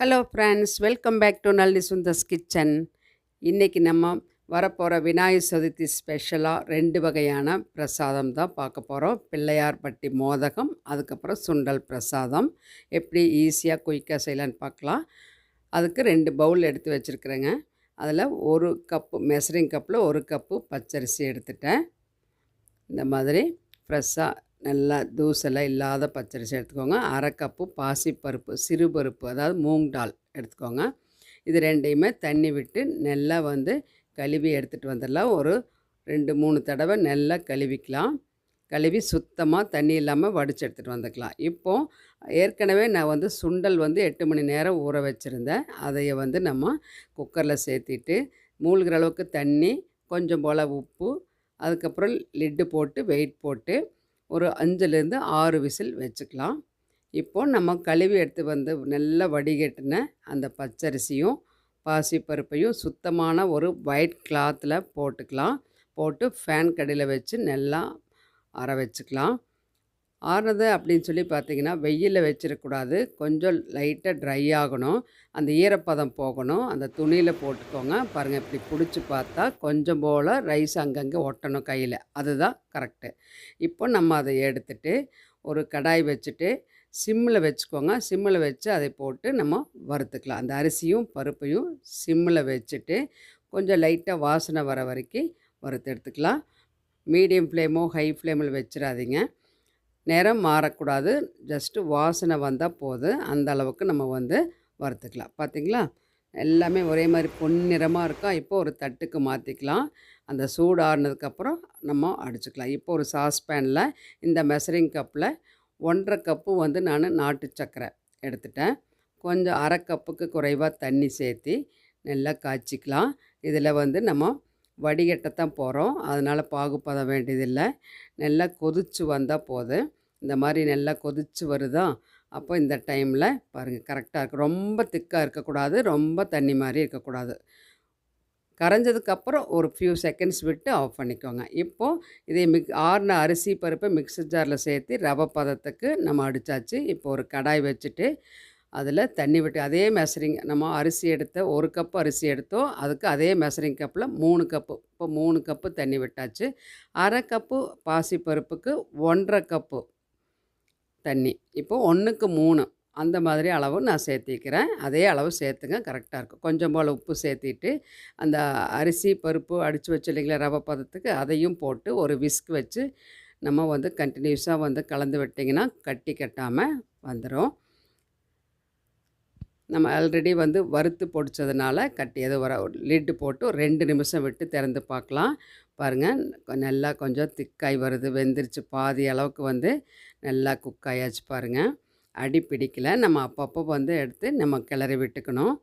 Hello friends welcome back to Nalli Sundar's kitchen இன்றைக்கி நம்ம வரப்போகிற விநாயகர் சதுர்த்தி ஸ்பெஷலாக ரெண்டு வகையான பிரசாதம் தான் பார்க்க போகிறோம் பிள்ளையார் பட்டி மோதகம் அதுக்கப்புறம் சுண்டல் பிரசாதம். எப்படி ஈஸியாக குயிக்காக செய்யலான்னு பார்க்கலாம். அதுக்கு ரெண்டு பவுல் எடுத்து வச்சுருக்குறேங்க. அதில் ஒரு கப்பு மெசரிங் கப்பில் ஒரு கப்பு பச்சரிசி எடுத்துட்டேன். இந்த மாதிரி ஃப்ரெஷ்ஷாக நல்லா தூசெல்லாம் இல்லாத பச்சரிசி எடுத்துக்கோங்க. அரை கப்பு பாசிப்பருப்பு சிறுபருப்பு அதாவது மூங் டால் எடுத்துக்கோங்க. இது ரெண்டையுமே தண்ணி விட்டு நல்லா வந்து கழுவி எடுத்துகிட்டு வந்துடலாம். ஒரு ரெண்டு மூணு தடவை நல்லா கழுவிக்கலாம். கழுவி சுத்தமாக தண்ணி இல்லாமல் வடித்து எடுத்துகிட்டு வந்துக்கலாம். இப்போது ஏற்கனவே நான் வந்து சுண்டல் வந்து எட்டு மணி நேரம் ஊற வச்சுருந்தேன். அதைய வந்து நம்ம குக்கரில் சேர்த்திட்டு மூழ்கிற அளவுக்கு தண்ணி கொஞ்சம் போல் உப்பு அதுக்கப்புறம் லிட்டு போட்டு வெயிட் போட்டு ஒரு அஞ்சுலேருந்து ஆறு விசில் வச்சுக்கலாம். இப்போது நம்ம கழுவி எடுத்து வந்து நல்லா வடிகட்டின அந்த பச்சரிசியும் பாசிப்பருப்பையும் சுத்தமான ஒரு ஒயிட் கிளாத்தில் போட்டுக்கலாம். போட்டு ஃபேன் கடையில் வச்சு நல்லா அற வச்சுக்கலாம். ஆறுனது அப்படின்னு சொல்லி பார்த்தீங்கன்னா வெயிலில் வச்சிடக்கூடாது கொஞ்சம் லைட்டாக ட்ரை ஆகணும். அந்த ஈரப்பதம் போகணும். அந்த துணியில் போட்டுக்கோங்க. பாருங்கள் இப்படி பிடிச்சி பார்த்தா கொஞ்சம் போல் ரைஸ் அங்கங்கே ஒட்டணும் கையில். அதுதான் கரெக்டு இப்போ நம்ம அதை எடுத்துட்டு ஒரு கடாய் வச்சுட்டு சிம்மில் வச்சுக்கோங்க. சிம்மில் வச்சு அதை போட்டு நம்ம வறுத்துக்கலாம். அந்த அரிசியும் பருப்பையும் சிம்மில் வச்சுட்டு கொஞ்சம் லைட்டாக வாசனை வர வரைக்கும் வறுத்து எடுத்துக்கலாம். மீடியம் ஃப்ளேமோ ஹை ஃப்ளேமில் வச்சிடாதீங்க நிறம் மாறக்கூடாது. ஜஸ்ட்டு வாசனை வந்தால் போதும் அந்த அளவுக்கு நம்ம வந்து வறுத்துக்கலாம். பார்த்திங்களா எல்லாமே ஒரே மாதிரி பொன்னிறமாக இருக்கா? இப்போ ஒரு தட்டுக்கு மாற்றிக்கலாம் அந்த சூடு ஆறுனதுக்கப்புறம் நம்ம அடிச்சுக்கலாம். இப்போ ஒரு சாஸ்பேனில் இந்த மெசரிங் கப்பில் ஒன்றரை கப்பு வந்து நான் நாட்டு சர்க்கரை எடுத்துட்டேன். கொஞ்சம் அரை கப்புக்கு குறைவாக தண்ணி சேர்த்தி நல்லா காய்ச்சிக்கலாம். இதில் வந்து நம்ம வடிகட்டத்தான் போகிறோம் அதனால் பாகுபத வேண்டியதில்லை. நல்லா கொதிச்சு வந்தால் போதும் இந்த மாதிரி நல்லா கொதிச்சு வருதா? அப்போ இந்த டைமில் பாருங்கள் கரெக்டாக இருக்குது ரொம்ப திக்காக இருக்கக்கூடாது ரொம்ப தண்ணி மாதிரி இருக்கக்கூடாது. கரைஞ்சதுக்கப்புறம் ஒரு ஃபியூ செகண்ட்ஸ் விட்டு ஆஃப் பண்ணிக்கோங்க. இப்போது இதை மிக் ஆறின அரிசி பருப்பை மிக்சர் ஜாரில் சேர்த்து ரவை பதத்துக்கு நம்ம அடித்தாச்சு இப்போ ஒரு கடாய் வச்சுட்டு அதில் தண்ணி விட்டு அதே மெசரிங் நம்ம அரிசி எடுத்த ஒரு கப்பு அரிசி எடுத்தோம். அதுக்கு அதே மெசரிங் கப்பில் மூணு கப்பு இப்போ மூணு கப்பு தண்ணி விட்டாச்சு. அரை கப்பு பாசிப்பருப்புக்கு ஒன்றரை கப்பு தண்ணி. இப்போது ஒன்றுக்கு மூணு. அந்த மாதிரி அளவு நான் சேர்த்திக்கிறேன். அதே அளவு சேர்த்துங்க கரெக்டாக இருக்கும். கொஞ்சம் போல் உப்பு சேர்த்திட்டு அந்த அரிசி பருப்பு அடித்து வச்சு இல்லைங்களா ரவை பதத்துக்கு அதையும் போட்டு ஒரு விஸ்க் வச்சு நம்ம வந்து கண்டினியூஸாக வந்து கலந்து விட்டிங்கன்னா கட்டி கட்டாமல் வந்துடும் நம்ம ஆல்ரெடி வந்து வறுத்து பொடிச்சதுனால கட்டி எது வர லிட்டு போட்டு ரெண்டு நிமிஷம் விட்டு திறந்து பார்க்கலாம். பாருங்கள் நல்லா கொஞ்சம் திக்காய் வருது வெந்துருச்சு. பாதி அளவுக்கு வந்து நல்லா குக் ஆயாச்சு பாருங்கள் அடி பிடிக்கல. நம்ம அப்பப்போ வந்து எடுத்து நம்ம கிளறி விட்டுக்கணும்.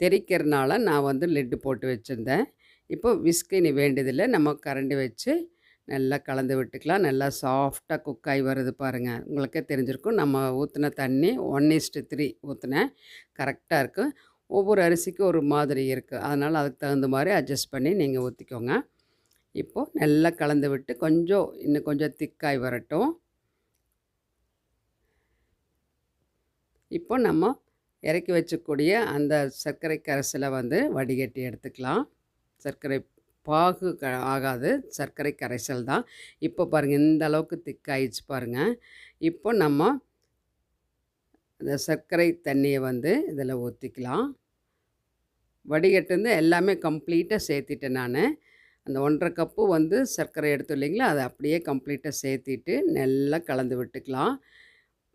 தெரிக்கிறனால நான் வந்து லிட்டு போட்டு வச்சுருந்தேன். இப்போ விஸ்கினி இனி வேண்டியதில்லை. நம்ம கரண்டி வச்சு நல்லா கலந்து விட்டுக்கலாம். நல்லா சாஃப்டாக குக் ஆகி வருது பாருங்கள் உங்களுக்கே தெரிஞ்சிருக்கும். நம்ம ஊற்றின தண்ணி ஒன் இஸ்ட்டு த்ரீ ஊற்றினேன் கரெக்டாக இருக்கும் ஒவ்வொரு அரிசிக்கும் ஒரு மாதிரி இருக்குது அதனால் அதுக்கு தகுந்த மாதிரி அட்ஜஸ்ட் பண்ணி நீங்கள் ஊற்றிக்கோங்க இப்போது நல்லா கலந்து விட்டு கொஞ்சம் இன்னும் கொஞ்சம் திக்காய் வரட்டும். இப்போ நம்ம இறக்கி வச்சக்கூடிய அந்த சர்க்கரை கரைசலை வந்து வடிகட்டி எடுத்துக்கலாம். சர்க்கரை பாகு க ஆகாது. சர்க்கரை கரைசல் தான். இப்போ பாருங்கள் இந்த அளவுக்கு திக்காயிடுச்சு பாருங்கள் இப்போ நம்ம இந்த சர்க்கரை தண்ணியை வந்து இதில் ஊற்றிக்கலாம் வடிகட்டு எல்லாமே கம்ப்ளீட்டாக சேர்த்திட்டேன் நான். அந்த ஒன்றரை கப்பு வந்து சர்க்கரை எடுத்து இல்லைங்களா அதை அப்படியே கம்ப்ளீட்டாக சேர்த்திட்டு நல்லா கலந்து விட்டுக்கலாம்.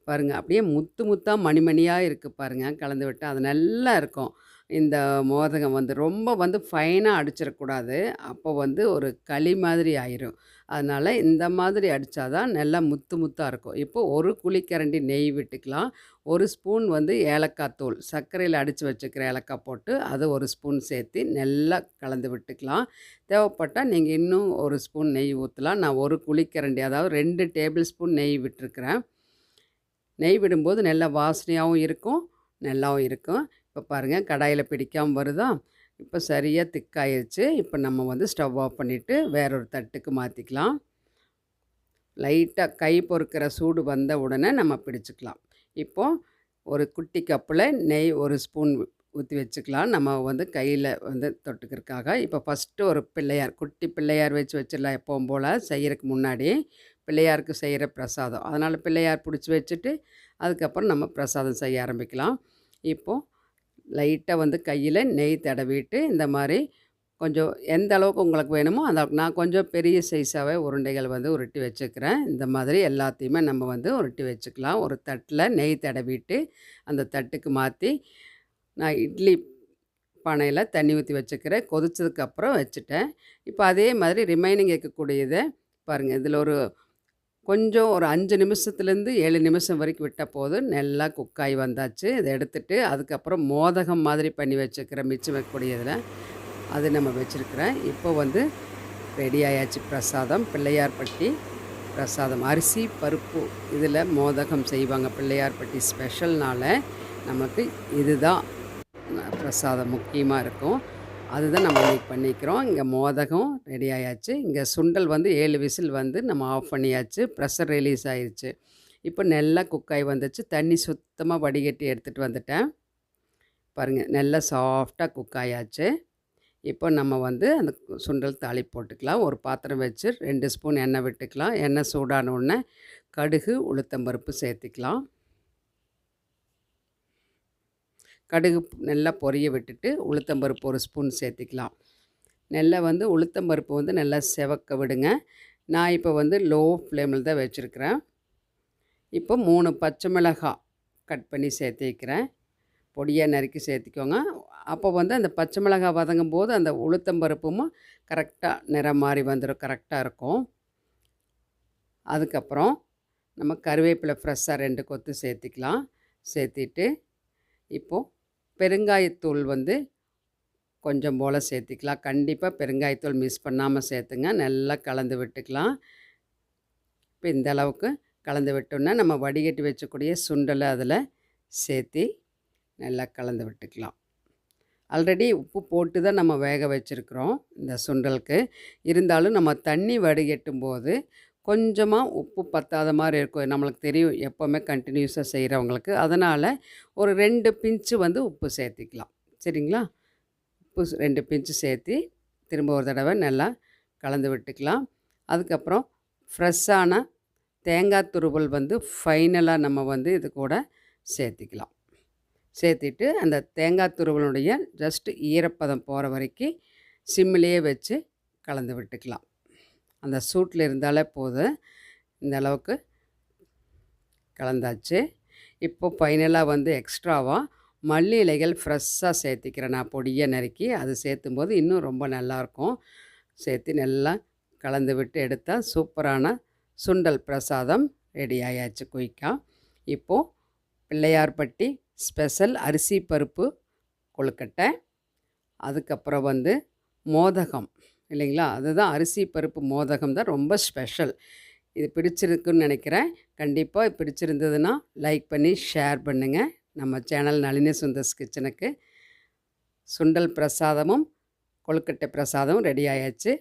பாருங்கள் அப்படியே முத்து முத்தாக மணிமணியாக இருக்குது பாருங்கள் கலந்து விட்டு அது நல்லா இருக்கும். இந்த மோதகம் வந்து ரொம்ப வந்து ஃபைனாக அடிச்சிடக்கூடாது. அப்போ வந்து ஒரு களி மாதிரி ஆயிரும். அதனால் இந்த மாதிரி அடித்தா தான் நல்லா முத்து முத்தாக இருக்கும். இப்போ ஒரு குழிக்கரண்டி நெய் விட்டுக்கலாம். ஒரு ஸ்பூன் வந்து ஏலக்காய் தூள். சர்க்கரையில் அடித்து வச்சுக்கிற ஏலக்காய் போட்டு அதை ஒரு ஸ்பூன் சேர்த்து நல்லா கலந்து விட்டுக்கலாம். தேவைப்பட்டால் நீங்கள் இன்னும் ஒரு ஸ்பூன் நெய் ஊற்றலாம் நான் ஒரு குழிக்கரண்டி அதாவது ரெண்டு டேபிள் ஸ்பூன் நெய் விட்டுருக்குறேன். நெய் விடும்போது நல்லா வாசனையாகவும் இருக்கும் நல்லாவும் இருக்கும். இப்போ பாருங்கள் கடாயில் பிடிக்காமல் வருதா? இப்போ சரியாக திக்காயிருச்சு இப்போ நம்ம வந்து ஸ்டவ் ஆஃப் பண்ணிவிட்டு வேறொரு தட்டுக்கு மாற்றிக்கலாம் லைட்டாக கை பொறுக்கிற சூடு வந்த உடனே நம்ம பிடிச்சிக்கலாம். இப்போது ஒரு குட்டி கப்பில் நெய் ஒரு ஸ்பூன் ஊற்றி வச்சுக்கலாம். நம்ம வந்து கையில் வந்து தொட்டுக்கிறதுக்காக. இப்போ ஃபஸ்ட்டு ஒரு பிள்ளையார் குட்டி பிள்ளையார் வச்சு வச்சிடலாம் எப்போவும் போல். செய்கிறதுக்கு முன்னாடி பிள்ளையாருக்கு செய்கிற பிரசாதம். அதனால் பிள்ளையார் பிடிச்சி வச்சுட்டு அதுக்கப்புறம் நம்ம பிரசாதம் செய்ய ஆரம்பிக்கலாம். இப்போது லைட்டாக வந்து கையில் நெய் தடவிட்டு இந்த மாதிரி கொஞ்சம் எந்த அளவுக்கு உங்களுக்கு வேணுமோ அந்த நான் கொஞ்சம் பெரிய சைஸாகவே உருண்டைகள் வந்து உருட்டி வச்சுக்கிறேன். இந்த மாதிரி எல்லாத்தையுமே நம்ம வந்து உருட்டி வச்சுக்கலாம். ஒரு தட்டில் நெய் தடவிட்டு அந்த தட்டுக்கு மாற்றி நான் இட்லி பானையில் தண்ணி ஊற்றி வச்சுக்கிறேன். கொதிச்சதுக்கப்புறம் வச்சுட்டேன். இப்போ அதே மாதிரி ரிமைனிங் இருக்கக்கூடியதை பாருங்கள் இதில் ஒரு கொஞ்சம் ஒரு அஞ்சு நிமிஷத்துலேருந்து ஏழு நிமிஷம் வரைக்கும் விட்டால் போதும். நல்லா குக்காய் வந்தாச்சு. இதை எடுத்துட்டு அதுக்கப்புறம் மோதகம் மாதிரி பண்ணி வச்சுக்கிற மிச்சம் வைக்கக்கூடியதில் அது நம்ம வச்சுருக்கிறேன். இப்போ வந்து ரெடி ஆயாச்சு பிரசாதம். பிள்ளையார்பட்டி பிரசாதம். அரிசி பருப்பு இதில் மோதகம் செய்வாங்க பிள்ளையார்பட்டி ஸ்பெஷல்னால் நமக்கு இதுதான் பிரசாதம் முக்கியமாக இருக்கும். அதுதான் நம்ம இன்றைக்கி பண்ணிக்கிறோம். இங்கே மோதகம் ரெடி ஆயாச்சு. இங்கே சுண்டல் வந்து ஏழு விசில் வந்து நம்ம ஆஃப் பண்ணியாச்சு. ப்ரெஷர் ரிலீஸ் ஆயிடுச்சு இப்போ நல்லா குக்காய் வந்துச்சு. தண்ணி சுத்தமாக வடிகட்டி எடுத்துகிட்டு வந்துட்டேன். பாருங்கள் நல்லா சாஃப்டாக குக் ஆயாச்சு. இப்போ நம்ம வந்து அந்த சுண்டல் தாளி போட்டுக்கலாம். ஒரு பாத்திரம் வச்சு ரெண்டு ஸ்பூன் எண்ணெய் விட்டுக்கலாம். எண்ணெய் சூடான உடனே கடுகு உளுத்தம்பருப்பு சேர்த்திக்கலாம். கடுகு நல்லா பொரிய விட்டுட்டு உளுத்தம்பருப்பு ஒரு ஸ்பூன் சேர்த்திக்கலாம். நல்லா வந்து உளுத்தம்பருப்பு வந்து நல்லா செவக்க விடுங்க. நான் இப்போ வந்து லோ ஃப்ளேமில் தான் வச்சுருக்கிறேன். இப்போ மூணு பச்சை மிளகாய் கட் பண்ணி சேர்த்திக்கிறேன் பொடியாக நறுக்கி சேர்த்திக்கோங்க. அப்போ வந்து அந்த பச்சை மிளகாய் வதங்கும் போது அந்த உளுத்தம்பருப்பும் கரெக்டாக நிறம் மாறி வந்துடும் கரெக்டாக இருக்கும். அதுக்கப்புறம் நம்ம கருவேப்பிலை ஃப்ரெஷ்ஷாக ரெண்டு கொத்து சேர்த்திக்கலாம். சேர்த்திட்டு இப்போது பெருங்காயத்தூள் வந்து கொஞ்சம் போல் சேர்த்திக்கலாம். கண்டிப்பாக பெருங்காயத்தூள் மிஸ் பண்ணாமல் சேர்த்துங்க. நல்லா கலந்து விட்டுக்கலாம். இப்போ இந்த அளவுக்கு கலந்து விட்டோன்னா நம்ம வடிகட்டி வச்சக்கூடிய சுண்டலை அதில் சேர்த்தி நல்லா கலந்து விட்டுக்கலாம். ஆல்ரெடி உப்பு போட்டு தான் நம்ம வேக வச்சுருக்குறோம் இந்த சுண்டலுக்கு. இருந்தாலும் நம்ம தண்ணி வடிகட்டும் போது கொஞ்சமாக உப்பு பத்தாத மாதிரி இருக்கும். நம்மளுக்கு தெரியும். எப்போவுமே கண்டினியூஸாக செய்கிறவங்களுக்கு அதனால் ஒரு ரெண்டு பிஞ்சு வந்து உப்பு சேர்த்திக்கலாம். சரிங்களா? உப்பு ரெண்டு பிஞ்சு சேர்த்தி திரும்ப ஒரு தடவை நல்லா கலந்து விட்டுக்கலாம். அதுக்கப்புறம் ஃப்ரெஷ்ஷான தேங்காய் துருவல் வந்து ஃபைனலாக நம்ம வந்து இது கூட சேர்த்திக்கலாம். சேர்த்திட்டு அந்த தேங்காய் துருவலுடைய ஜஸ்ட் ஈரப்பதம் போகிற வரைக்கும் சிம்மிலேயே வச்சு கலந்து விட்டுக்கலாம். அந்த சூட்டில் இருந்தாலே போதும். இந்த அளவுக்கு கலந்தாச்சு. இப்போ ஃபைனலாக வந்து எக்ஸ்ட்ராவாக மல்லி இலைகள் ஃப்ரெஷ்ஷாக சேர்த்திக்கிறேன். நான் பொடியை நறுக்கி அது சேர்த்தும் போது இன்னும் ரொம்ப நல்லாயிருக்கும். சேர்த்து நல்லா கலந்து விட்டு எடுத்தால் சூப்பரான சுண்டல் பிரசாதம் ரெடி ஆயாச்சு குயிக்காக இப்போது பிள்ளையார்பட்டி ஸ்பெஷல் அரிசி பருப்பு கொழுக்கட்டை. அதுக்கப்புறம் வந்து மோதகம். இல்லைங்களா? அதுதான் அரிசி பருப்பு மோதகம் தான் ரொம்ப ஸ்பெஷல். இது பிடிச்சிருக்குன்னு நினைக்கிறேன். கண்டிப்பாக பிடிச்சிருந்ததுன்னா லைக் பண்ணி ஷேர் பண்ணுங்கள் நம்ம சேனல் நளினி சுந்தர்ஸ் கிச்சனுக்கு சுண்டல் பிரசாதமும் கொழுக்கட்டை பிரசாதமும் ரெடி ஆயாச்சு.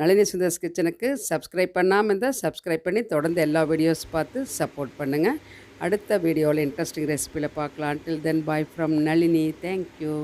நளினி சுந்தர்ஸ் கிச்சனுக்கு சப்ஸ்கிரைப் பண்ணாமல் இருந்தால் சப்ஸ்கிரைப் பண்ணி தொடர்ந்து எல்லா வீடியோஸ் பார்த்து சப்போர்ட் பண்ணுங்கள் அடுத்த வீடியோவில் இன்ட்ரெஸ்டிங் ரெசிபியில் பார்க்கலாம். Till then bye from Nalini. Thank you